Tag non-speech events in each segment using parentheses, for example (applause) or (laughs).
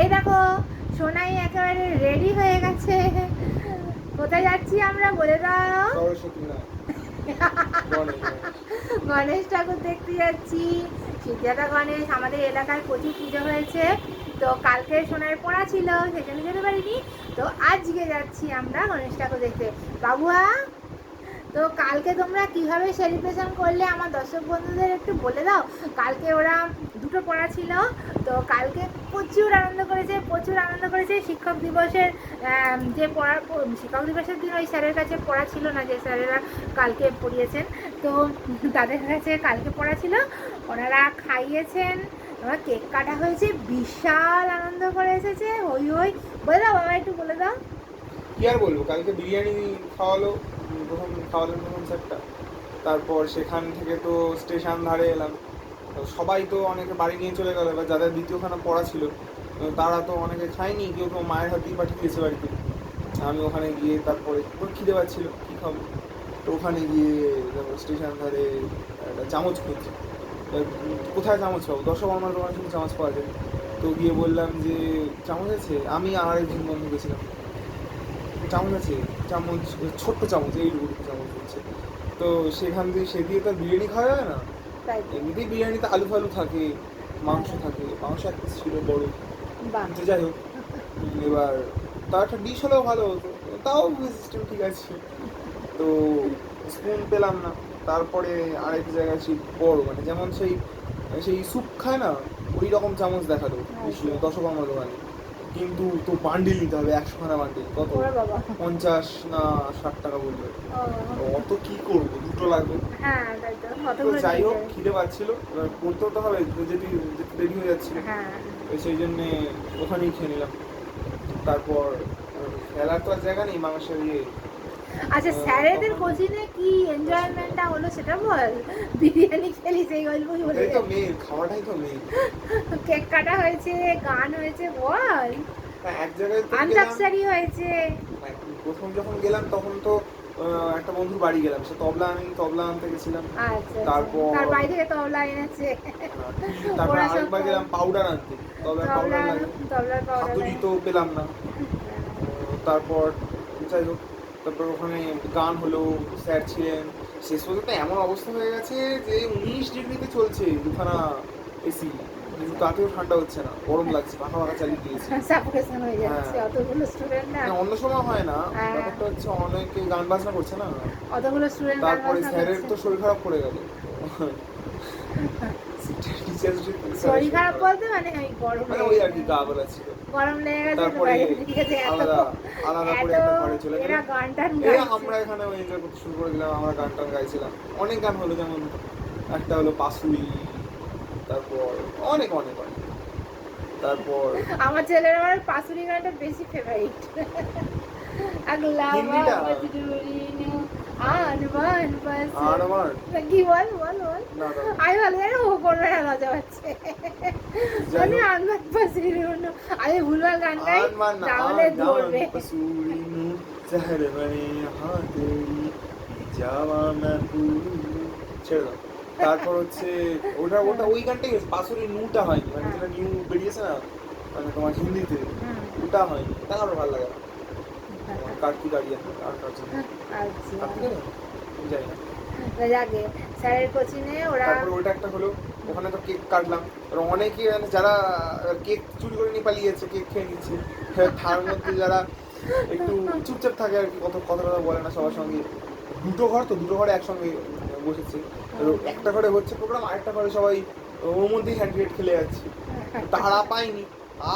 এই দেখো সোনাই একেবারে রেডি হয়ে গেছে। কোথায় যাচ্ছি আমরা বলে দাও। গণেশ, ঠাকুর দেখতে যাচ্ছি। সিদ্ধাতা গণেশ আমাদের এলাকায় প্রচুর পুজো হয়েছে। তো কালকে সোনার পড়া ছিল সেখানে যেতে পারিনি। তো আজকে যাচ্ছি আমরা গণেশ ঠাকুর দেখতে। বাবুয়া তো কালকে তোমরা কীভাবে সেলিব্রেশন করলে আমার দর্শক বন্ধুদের একটু বলে দাও। কালকে ওরা দুটো পড়া ছিল তো কালকে প্রচুর আনন্দ করেছে, প্রচুর আনন্দ করেছে। শিক্ষক দিবসের যে পড়ার শিক্ষক দিবসের দিন ওই স্যারের কাছে পড়া ছিল না, যে স্যারেরা কালকে পড়িয়েছেন। তো তাদের কাছে কালকে পড়া ছিল। ওনারা খাইয়েছেন এবার কেক কাটা হয়েছে, বিশাল আনন্দ করে এসেছে। হই হই, বলে দাও বাবা, একটু বলে দাও। কি আর বলব, কালকে বিরিয়ানি খাওয়ালো, প্রথম খাওয়ালেন প্রথম সেটটা তারপর সেখান থেকে তো স্টেশন ধারে এলাম। সবাই তো অনেকে বাড়ি নিয়ে চলে গেল, এবার যাদের দ্বিতীয়খানা পড়া ছিল, তারা তো অনেকে খায়নি, কেউ কেউ মায়ের হাত দিয়ে পাঠিয়ে দিয়েছে বাড়িতে। আমি ওখানে গিয়ে তারপরে খিদে পাচ্ছিল, কী খাব? তো ওখানে গিয়ে স্টেশন ধারে একটা চামচ খুঁজছি। কোথায় চামচ পাবো? দশক আমার দোকানে চামচ পাওয়া যায়। তো গিয়ে বললাম যে, চামচ আছে? আমি আর একজন বন্ধু গেছিলাম। চামচ আছে? চামচ, ছোট্ট চামচ এইটুকু চামচ হচ্ছে। তো সেখান থেকে সে দিয়ে তো বিরিয়ানি খাওয়া যাবে না? এমনিতেই বিরিয়ানিতে আলু ফালু থাকে মাংস থাকে মাংস এক পিস ছিল বড়। যাই হোক এবার তার একটা ডিশ হলেও ভালো হতো। তাও সিস্টেম ঠিক আছে। তো স্পুন পেলাম না। তারপরে আরেক জায়গায় সেই বড় মানে যেমন সেই সেই স্যুপ খায় না ওই রকম চামচ দেখাল। আচ্ছা। দশক আমার দোকানে। কিন্তু তো বান্ডিল নিতে হবে একশো খানা বান্ডিল কত? পঞ্চাশ না ষাট টাকা বলবে অত কি করব? দুটো লাগবে। হ্যাঁ যাই হোক খিদে পাচ্ছিল। এবার করতেও তো হবে যেটি দেরি হয়ে যাচ্ছিল। হ্যাঁ। সেই জন্যে ওখানেই খেয়ে নিলাম। তারপর খেলার তো আর জায়গা নেই মানুষের ইয়ে। আচ্ছা স্যারেদের কোচিনে কি এনজয়মেন্টটা হলো সেটা বল? বিরিয়ানি খেলি সেই গল্পই বলে। এই তো মেয়ে খাওয়াটাই তো মেয়ে কেক কাটা হয়েছে গান হয়েছে বল। এক জায়গায় আন্তাক্ষরি হয়েছে। প্রথম যখন গেলাম তখন তো একটা বন্ধুর বাড়ি গেলাম। সে তবলা আমি তবলা আনতে গেছিলাম। আচ্ছা তারপর- তার বাড়ি থেকে তবলা এনেছে। তারপর ওরা আরেকবার গেলাম পাউডার আনতে। তবলার পাউডার তবলার পাউডার তো পেলাম না। (laughs) তারপর যাই হোক। তারপর ওখানে গান হলো স্যার ছিলেন। শেষ পর্যন্ত এমন অবস্থা হয়ে গেছে যে উনিশ ডিগ্রিতে চলছে দুখানা এসি কিন্তু তাতেও ঠান্ডা হচ্ছে না গরম লাগছে পাখা পাখা চালিয়ে দিয়েছে। হয়ে হ্যাঁ। অন্য সময় হয় না হ্যাঁ। ব্যাপারটা হচ্ছে অনেকে গান বাজনা করছে না। অতগুলো স্টুডেন্ট তারপরে স্যারের তো শরীর খারাপ করে গেল। (laughs) শরীর খারাপ বলতে মানে ওই গরম মানে ওই আর কি গা বলা ছিল। গরম লেগে গেছে আলাদা আলাদা করে একটা ঘরে চলে গেলাম আমরা এখানে এনজয় করতে শুরু করে দিলাম আমরা গান টান গাইছিলাম। অনেক গান হলো যেমন একটা হলো পাসুই তারপর অনেক অনেক অনেক। তারপর আমার ছেলের আমার পাসুরি গানটা বেশি ফেভারিট আগলা হিন্দিটা? মজদুরিনু বাস। আর আমার কি বল বল বল। না না। আমি ভালো জানি ও করবে না লজা পাচ্ছে আমি হোক। আনবান পাসুরিনু আমি ভুলভাল গান গাই তাহলে ধরবে। পাসুরি বনে হাতেরি যাওয়া না ছেড়ে দাও। তারপর হচ্ছে ওটা ওটা ওই গানটাই পাসুরি নুটা হয় মানে যেটা নিউ বেরিয়েছে না মানে তোমার হিন্দিতে ওটা হয়নি। তা আরও ভালো লাগে। কার্তিক আরিয়ান আর কার জন্য? কার্তিক জানি না। তো স্যারের কোচিনে ওরা তারপর ওইটা একটা হলো ওখানে তো কেক কাটলাম। আর অনেকে মানে যারা কেক চুরি করে নিয়ে পালিয়েছে কেক খেয়ে নিচ্ছে তার মধ্যে যারা একটু চুপচাপ থাকে আর কি কত কথা কথা বলে না সবার সঙ্গে। দুটো ঘর তো দুটো ঘরে একসঙ্গে বসেছে। একটা ঘরে হচ্ছে প্রোগ্রাম আরেকটা ঘরে সবাই ওর মধ্যেই হ্যান্ড ক্রিকেট খেলে যাচ্ছে। তারা পাইনি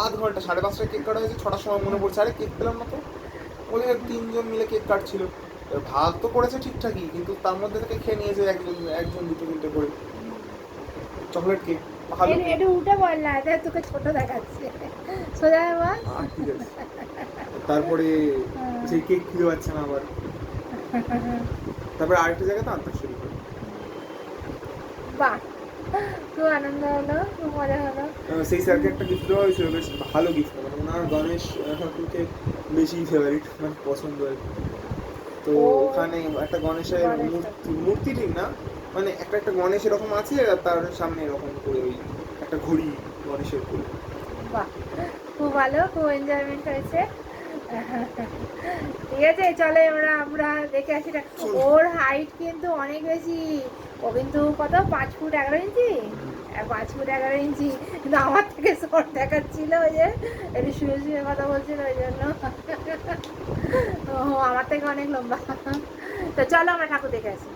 আধ ঘণ্টা সাড়ে পাঁচটায় কেক কাটা হয়েছে ছটার সময় মনে পড়ছে আরে কেক পেলাম না তো। ওদের তিনজন মিলে কেক কাটছিল। ভাগ তো করেছে ঠিকঠাকই কিন্তু তার মধ্যে থেকে খেয়ে নিয়েছে একজন একজন দুটো তিনটে করে। চকলেট কেক ভালো উঠে বল না এটা তোকে ছোট দেখাচ্ছে। সোজা বল। ঠিক আছে। তারপরে সেই কেক খিদে পাচ্ছে না আবার। তারপরে আরেকটা জায়গাতে আন্তাক্ষরি করে বাহ খুব আনন্দ হলো খুব মজা হলো। সেই স্যারকে একটা গিফট দেওয়া হয়েছিল বেশ ভালো গিফট মানে ওনার গণেশ ঠাকুরকে বেশি ফেভারিট মানে পছন্দ আর। তো ওখানে একটা গণেশের গণেশ মূর্তি মূর্তি ঠিক না? মানে একটা একটা গণেশ এরকম আছে আর তার সামনে এরকম করে ওই একটা ঘড়ি গণেশের করে বাহ খুব ভালো খুব এনজয়মেন্ট হয়েছে। ঠিক আছে চলে আমরা আমরা দেখে আসি। ওর হাইট কিন্তু অনেক বেশি। ও কিন্তু কত? পাঁচ ফুট এগারো ইঞ্চি? পাঁচ ফুট এগারো ইঞ্চি, কিন্তু আমার থেকে শর্ট দেখাচ্ছিল ওই যে একটু শুয়ে শুয়ে কথা বলছিল ওই জন্য। ও, আমার থেকে অনেক লম্বা। তো চলো আমরা ঠাকুর দেখে আসি।